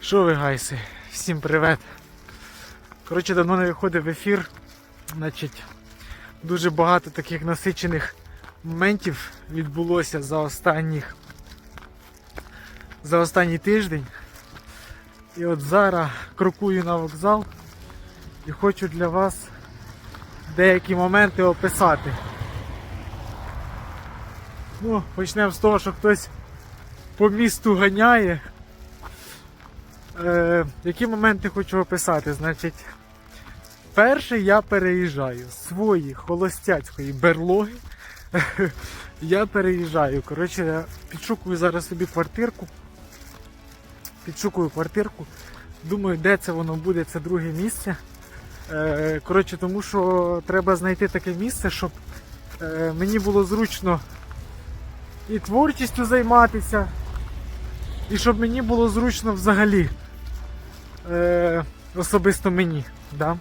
Що ви гайси? Всім привет. Коротше, давно не виходив в ефір. Значить, дуже багато таких насичених моментів відбулося за останніх за останній тиждень. І от зараз крокую на вокзал і хочу для вас деякі моменти описати. Ну, почнемо з того, що хтось по місту ганяє. Е, які моменти хочу описати? Значить, перше я переїжджаю з своєї холостяцької берлоги. я переїжджаю. Коротше, я підшукую зараз собі квартирку. Підшукую квартирку. Думаю, де це воно буде, це друге місце. Е, коротше, тому що треба знайти таке місце, щоб е, мені було зручно і творчістю займатися, і щоб мені було зручно взагалі. Е, особисто мені. Да?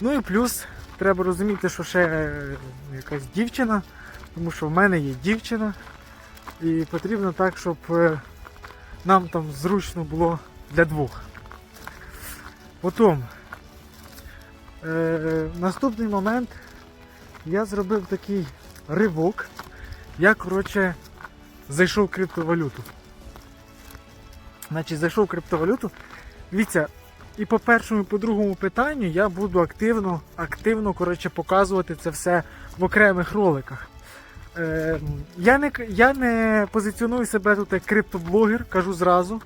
Ну і плюс треба розуміти, що ще е, якась дівчина, тому що в мене є дівчина, і потрібно так, щоб е, нам там зручно було для двох. Потім, е, наступний момент я зробив такий ривок. Я, коротше, зайшов в криптовалюту. Значить, зайшов в криптовалюту. Дивіться, і по першому, і по другому питанню я буду активно, активно коротше, показувати це все в окремих роликах. Е, я, не, я не позиціоную себе тут як криптоблогер, кажу зразу.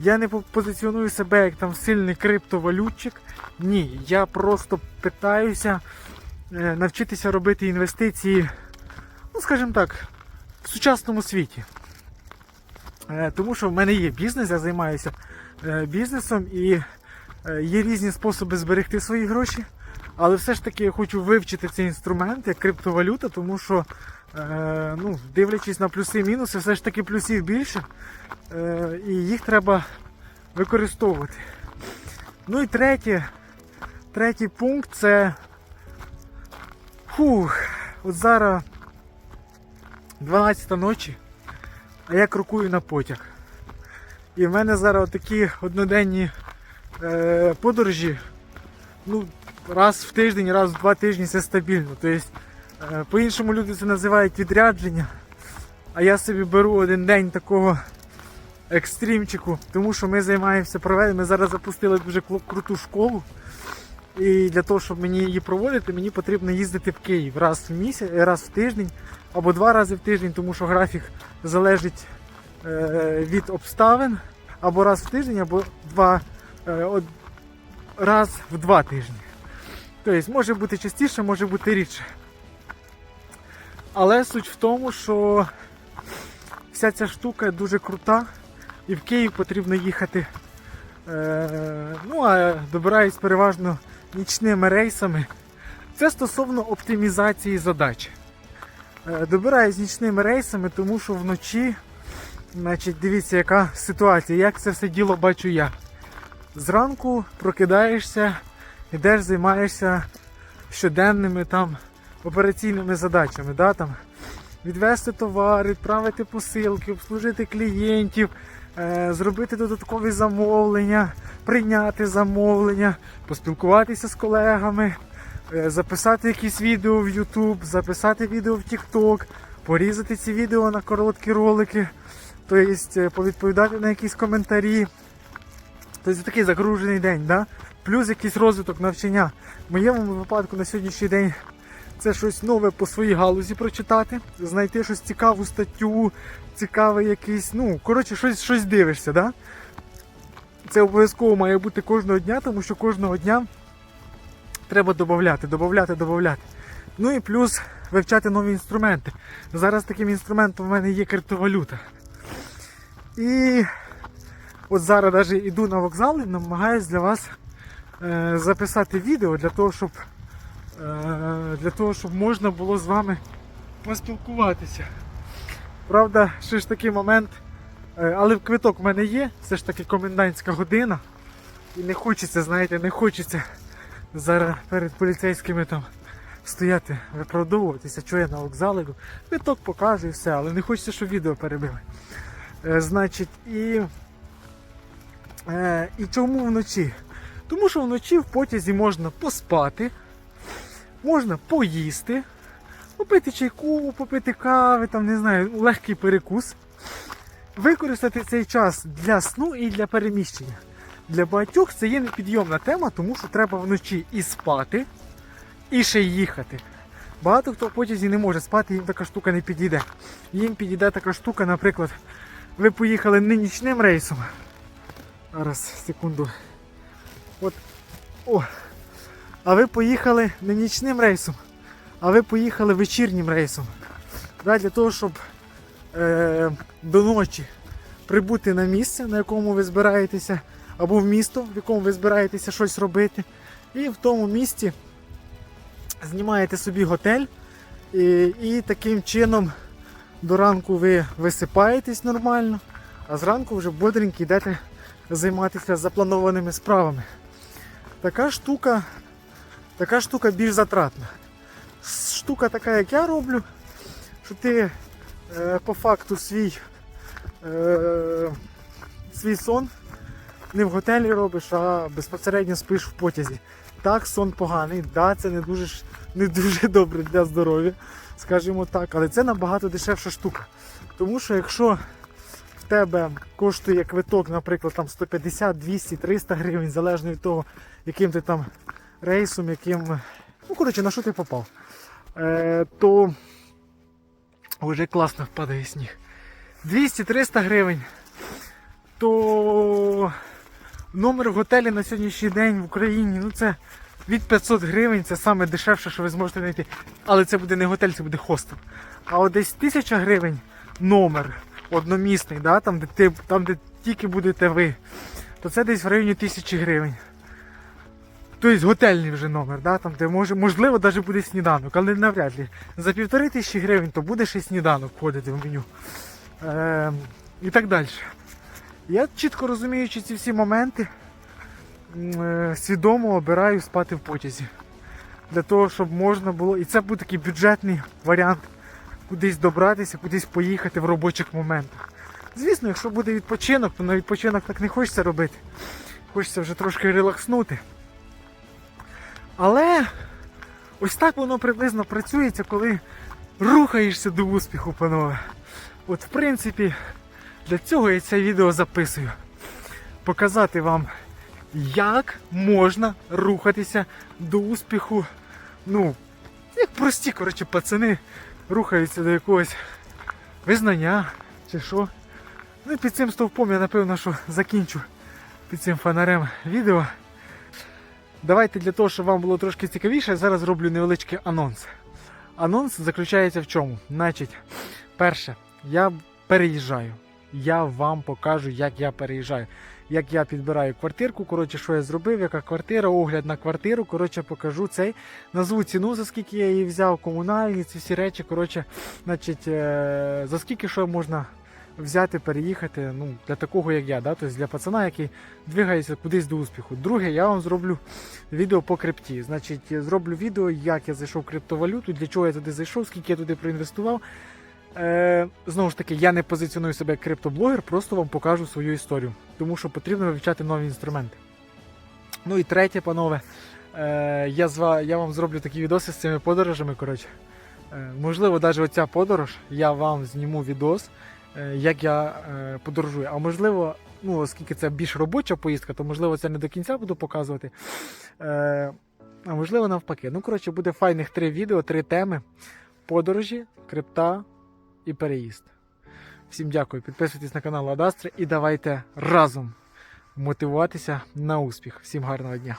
Я не позиціоную себе як там сильний криптовалютчик. Ні, я просто питаюся е, навчитися робити інвестиції, ну скажімо так, в сучасному світі. Е, Тому що в мене є бізнес, я займаюся е, бізнесом і е, є різні способи зберегти свої гроші. Але все ж таки я хочу вивчити цей інструмент як криптовалюта, тому що, ну, дивлячись на плюси і мінуси, все ж таки плюсів більше. І їх треба використовувати. Ну і третє, третій пункт це. Фух, от зараз 12 ночі а я крокую на потяг. І в мене зараз такі одноденні е, подорожі. Ну, раз в тиждень, раз в два тижні це стабільно. Тобто, е, по-іншому люди це називають відрядження. А я собі беру один день такого екстрімчику, тому що ми займаємося проведенням. Ми зараз запустили дуже круту школу. І для того, щоб мені її проводити, мені потрібно їздити в Київ раз в місяць, раз в тиждень або два рази в тиждень, тому що графік залежить е, від обставин, або раз в тиждень, або два, е, раз в два тижні. Тобто може бути частіше, може бути рідше. Але суть в тому, що вся ця штука дуже крута, і в Київ потрібно їхати. Е, ну, а добираюсь переважно нічними рейсами. Це стосовно оптимізації задач. Е, Добираюсь нічними рейсами, тому що вночі, значить, дивіться, яка ситуація, як це все діло бачу я. Зранку прокидаєшся, йдеш, займаєшся щоденними там операційними задачами. Да, там, відвести товар, відправити посилки, обслужити клієнтів, зробити додаткові замовлення, прийняти замовлення, поспілкуватися з колегами, е, записати якісь відео в YouTube, записати відео в TikTok, порізати ці відео на короткі ролики, тобто е, повідповідати на якісь коментарі. Тобто такий загружений день, да? плюс якийсь розвиток навчання. В моєму випадку на сьогоднішній день це щось нове по своїй галузі прочитати, знайти щось цікаву статтю, цікавий якийсь, ну, коротше, щось, щось дивишся. Да? Це обов'язково має бути кожного дня, тому що кожного дня треба додати, додати, додати. Ну і плюс вивчати нові інструменти. Зараз таким інструментом в мене є криптовалюта. І от зараз навіть іду на вокзал і намагаюся для вас е, записати відео для того, щоб, для того, щоб можна було з вами поспілкуватися. Правда, ще ж такий момент, е, але квиток в мене є, все ж таки комендантська година. І не хочеться, знаєте, не хочеться зараз перед поліцейськими там стояти, виправдовуватися, що я на вокзал іду. Квиток покаже і все, але не хочеться, щоб відео перебили. Е, значить, і Е, і чому вночі? Тому що вночі в потязі можна поспати, можна поїсти, попити чайку, попити кави, там, не знаю, легкий перекус. Використати цей час для сну і для переміщення. Для багатьох це є непідйомна тема, тому що треба вночі і спати, і ще й їхати. Багато хто в потязі не може спати, їм така штука не підійде. Їм підійде така штука, наприклад, ви поїхали не нічним рейсом. Зараз, секунду. От. О. А ви поїхали не нічним рейсом, а ви поїхали вечірнім рейсом. Да, для того, щоб е, до ночі прибути на місце, на якому ви збираєтеся, або в місто, в якому ви збираєтеся щось робити. І в тому місті знімаєте собі готель, і, і таким чином до ранку ви висипаєтесь нормально, а зранку вже бодренько йдете займатися запланованими справами. Така штука, така штука більш затратна. Штука така, як я роблю, що ти е, по факту свій, е, свій сон не в готелі робиш, а безпосередньо спиш в потязі. Так, сон поганий, да, це не дуже, не дуже добре для здоров'я, скажімо так, але це набагато дешевша штука. Тому що якщо в тебе коштує квиток, наприклад, там 150, 200, 300 гривень, залежно від того, яким ти там рейсом, яким. Ну, коротше, на що ти попав. Е, то вже класно впадає сніг. 200-300 гривень. То номер готелі на сьогоднішній день в Україні, ну це від 500 гривень, це саме дешевше, що ви зможете знайти. Але це буде не готель, це буде хостел. А от десь 1000 гривень номер одномісний, да, там, де ти, там, де тільки будете ви, то це десь в районі 1000 гривень. Тобто готельний вже номер, да, там, де може, можливо навіть буде сніданок, але навряд ли. За півтори тисячі гривень то буде ще сніданок входити в меню. Е, і так далі. Я чітко розуміючи ці всі моменти, е, свідомо обираю спати в потязі. Для того, щоб можна було. І це буде такий бюджетний варіант кудись добратися, кудись поїхати в робочих моментах. Звісно, якщо буде відпочинок, то на відпочинок так не хочеться робити. Хочеться вже трошки релакснути. Ось так воно приблизно працюється, коли рухаєшся до успіху, панове. От в принципі, для цього я це відео записую. Показати вам, як можна рухатися до успіху. Ну, як прості, коротше, пацани рухаються до якогось визнання чи що. Ну і під цим стовпом я напевно, що закінчу під цим фонарем відео. Давайте для того, щоб вам було трошки цікавіше, зараз зроблю невеличкий анонс. Анонс заключається в чому? Значить, перше, я переїжджаю. Я вам покажу, як я переїжджаю. Як я підбираю квартирку, коротше, що я зробив, яка квартира, огляд на квартиру. Коротше, покажу цей. Назву ціну, за скільки я її взяв, комунальні, ці всі речі. Коротше, значить, е, за скільки що можна взяти, переїхати. Ну, для такого, як я, да? тобто для пацана, який двигається кудись до успіху. Друге, я вам зроблю відео по крипті. Значить, зроблю відео, як я зайшов в криптовалюту, для чого я туди зайшов, скільки я туди проінвестував. Е, знову ж таки, я не позиціоную себе як криптоблогер, просто вам покажу свою історію, тому що потрібно вивчати нові інструменти. Ну і третє, панове, е, я, з ва- я вам зроблю такі відоси з цими подорожами. Коротше. Е, можливо, навіть оця подорож, я вам зніму відос, як я е, подорожую. А можливо, ну, оскільки це більш робоча поїздка, то можливо це не до кінця буду показувати. Е, а можливо, навпаки. Ну, коротше, буде файних три відео, три теми: подорожі, крипта і переїзд. Всім дякую, підписуйтесь на канал Адастри і давайте разом мотивуватися на успіх. Всім гарного дня!